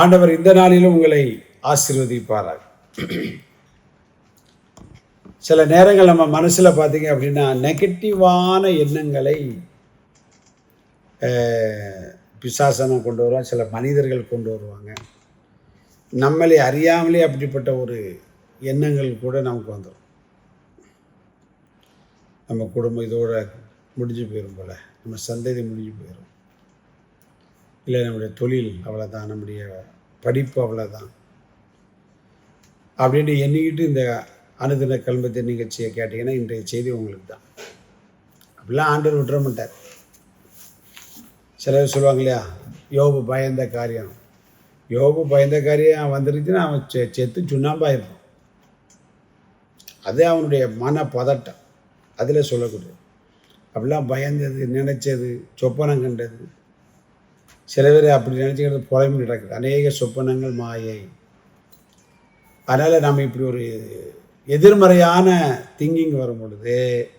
ஆண்டவர் இந்த நாளிலும் உங்களை ஆசீர்வதிப்பாராக. சில நேரங்கள் நம்ம மனசில் பார்த்தீங்க அப்படின்னா நெகட்டிவான எண்ணங்களை பிசாசனம் கொண்டு வருவாங்க சில மனிதர்கள் கொண்டு வருவாங்க. நம்மளை அறியாமலே அப்படிப்பட்ட ஒரு எண்ணங்கள் கூட நமக்கு வந்துடும். நம்ம குடும்பம் இதோட முடிஞ்சு போயிடும் போல. நம்ம சந்ததி முடிஞ்சு போயிடும் இல்லை நம்முடைய தொழில் அவ்வளோதான் நம்முடைய படிப்பு அவ்வளோதான் அப்படின்னு எண்ணிக்கிட்டு இந்த அனுதின கல்மத்தை நிகழ்ச்சியை கேட்டிங்கன்னா இன்றைய செய்தி உங்களுக்கு தான். அப்படிலாம் ஆண்டவர் விட்டுற மாட்டார். சிலர் சொல்லுவாங்க இல்லையா யோபு பயந்த காரியம். யோபு பயந்த காரியம் வந்துருச்சுன்னா அவன் செ செத்து சுண்ணாம்பாயிருப்பான் அது அவனுடைய மன பதட்டம் அதில் சொல்லக்கூடியது. அப்படிலாம் பயந்தது நினைச்சது சொப்பனம் கண்டது. சில பேர் அப்படி நினச்சிக்கிறது புலம்பி நடக்குது. அநேக சொப்பனங்கள் மாயை. அதனால் நம்ம இப்படி ஒரு எதிர்மறையான திங்கிங் வரும் பொழுது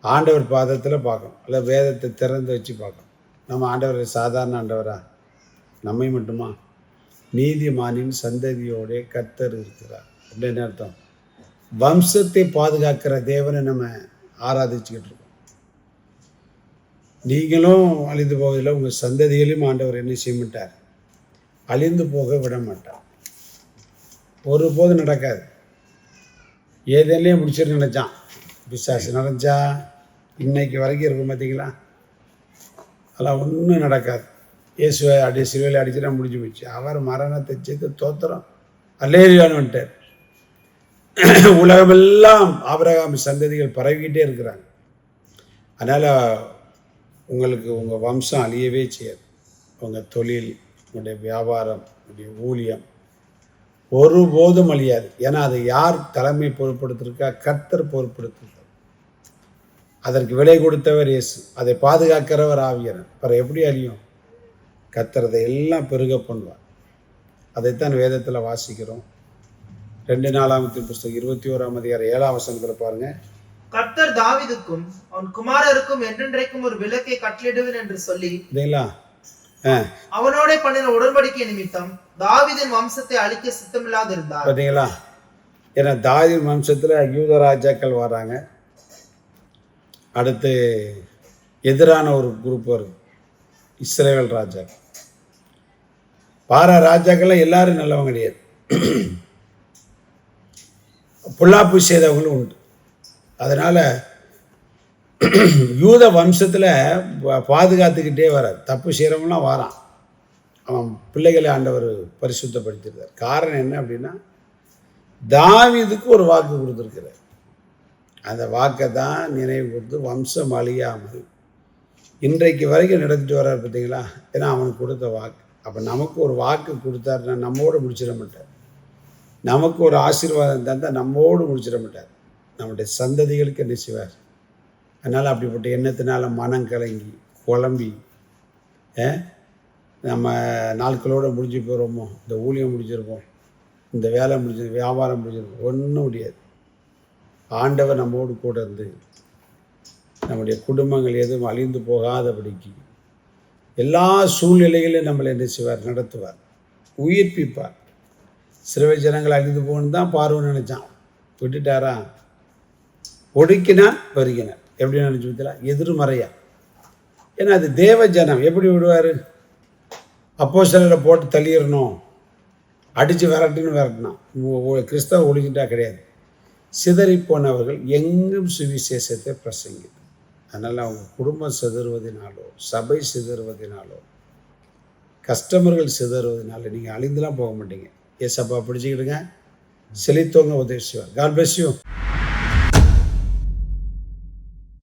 ஆண்டவர் பாதத்தில் பார்க்கணும். இல்லை வேதத்தை திறந்து வச்சு பார்க்கணும். நம்ம ஆண்டவர் சாதாரண ஆண்டவரா? நம்மை மட்டுமா? நீதிமானின் சந்ததியோட கர்த்தர் இருக்கிறார். அப்படின்னு அர்த்தம். வம்சத்தை பாதுகாக்கிற தேவனை நம்ம ஆராதிச்சுக்கிட்டு இருக்கோம். நீங்களும் அழிந்து போவதில்லை உங்கள் சந்ததிகளையும் ஆண்டவர் என்ன செய்ய மாட்டார் அழிந்து போக விட மாட்டார் ஒருபோதும் நடக்காது. ஏதேலையே முடிச்சிட்டு நினச்சான். பிசாசு நினச்சா இன்னைக்கு வரைக்கும் இருக்கும் பார்த்தீங்களா? அதெல்லாம் ஒன்றும் நடக்காது. இயேசுவை அடி சிலுவையில் அடிச்சுட்டா முடிஞ்சு போச்சு. அவர் மரணத்தை சேர்த்து தோத்திரம். அல்லேரியான்னு வந்துட்டார். உலகமெல்லாம் ஆபரகாமி சந்ததிகள் பரவிக்கிட்டே இருக்கிறாங்க. அதனால் உங்களுக்கு உங்கள் வம்சம் அழியவே செய்யாது. உங்கள் தொழில் உங்களுடைய வியாபாரம் உங்களுடைய ஊழியம் ஒருபோதும் அழியாது. ஏன்னா அதை யார் தலைமை பொறுப்படுத்திருக்கா கர்த்தர் பொறுப்படுத்திருக்கார் அதற்கு விலை கொடுத்தவர் இயேசு. அதை பாதுகாக்கிறவர் ஆவியரன் அப்புறம் எப்படி அழியும்? கர்த்தர் அதை எல்லாம் பெருக பண்ணுவார். அதைத்தான் வேதத்தில் வாசிக்கிறோம். ரெண்டு நாலாம் புஸ்தகம் இருபத்தி ஓராம் அதிகாரம் ஏழாம் வசனத்தில் பாருங்கள் கர்த்தர் தாவீதுக்கும் அவன் குமாரருக்கும் என்றென்றைக்கும் ஒரு விளக்கை கட்டளிடுவேன் என்று சொல்லி அவனோட பண்ணின உடன்படிக்கை நிமித்தம் தாவீதின் வம்சத்தை அழிக்க சித்தமில்லாதிருந்தார். பார்த்தீங்களா ஏன்னா தாவீது வம்சத்தில் யூத ராஜாக்கள் வராங்க. அடுத்து எதிரான ஒரு குரூப் வருது இஸ்ரேல் ராஜா. பாரா ராஜாக்கள்லாம் எல்லாரும் நல்லவங்க கிடையாது. புல்லாப்பு செய்தவங்களும் உண்டு. அதனால் யூத வம்சத்தில் பாதுகாத்துக்கிட்டே வரார் தப்பு செய்கிறவங்களாம் வாரான். அவன் பிள்ளைகளை ஆண்டவர் பரிசுத்தப்படுத்தியிருக்கார் காரணம் என்ன அப்படின்னா தாவிதுக்கு ஒரு வாக்கு கொடுத்துருக்கிறார். அந்த வாக்கை தான் நினைவு கொடுத்து வம்சம் அழியாமல் இன்றைக்கு வரைக்கும் நடத்திட்டு வர்றார் பார்த்தீங்களா? ஏன்னா அவனுக்கு கொடுத்த வாக்கு. அப்போ நமக்கு ஒரு வாக்கு கொடுத்தாருன்னா நம்மோடு முடிச்சிட மாட்டார். நமக்கு ஒரு ஆசீர்வாதம் தந்தால் நம்மோடு முடிச்சிட மாட்டார். நம்முடைய சந்ததிகளுக்கு என்ன செய்வார் அதனால் அப்படிப்பட்ட எண்ணத்தினால மனம் கலங்கி குழம்பி நம்ம நாட்களோடு முடிஞ்சு போகிறோமோ இந்த ஊழியம் முடிஞ்சிருப்போம் இந்த வேலை முடிஞ்சது வியாபாரம் முடிஞ்சிருக்கும் ஒன்றும் முடியாது. ஆண்டவர் நம்மோடு கூட இருந்து நம்முடைய குடும்பங்கள் எதுவும் அழிந்து போகாதபடிக்கு எல்லா சூழ்நிலைகளையும் நம்மளை என்ன செய்வார் நடத்துவார் உயிர்ப்பிப்பார். சிறுவை ஜனங்கள் அழிந்து போகணுன்னு தான் பார்வை நினச்சான். விட்டுட்டாரா? ஒடுக்கினான் பெருகினான் எப்படி நினச்சி பார்த்தீங்களா எதிர்மறையா. ஏன்னா அது தேவ ஜனம். எப்படி விடுவார்? அப்போ சிலரை போட்டு தள்ளிடணும். அடித்து விரட்டுன்னு விரட்டினான் கிறிஸ்தவ ஒழிக்கிட்டா கிடையாது. சிதறி போனவர்கள் எங்கும் சுவிசேஷத்தை பிரசங்கிது அதனால் அவங்க குடும்பம் சிதறுவதனாலோ சபை சிதறுவதனாலோ கஸ்டமர்கள் சிதறுவதனால நீங்கள் அழிந்துலாம் போக மாட்டீங்க. ஏசப்பா பிடிச்சிக்கிடுங்க. செழித்தவங்க உதவி செய்வார் காட் bless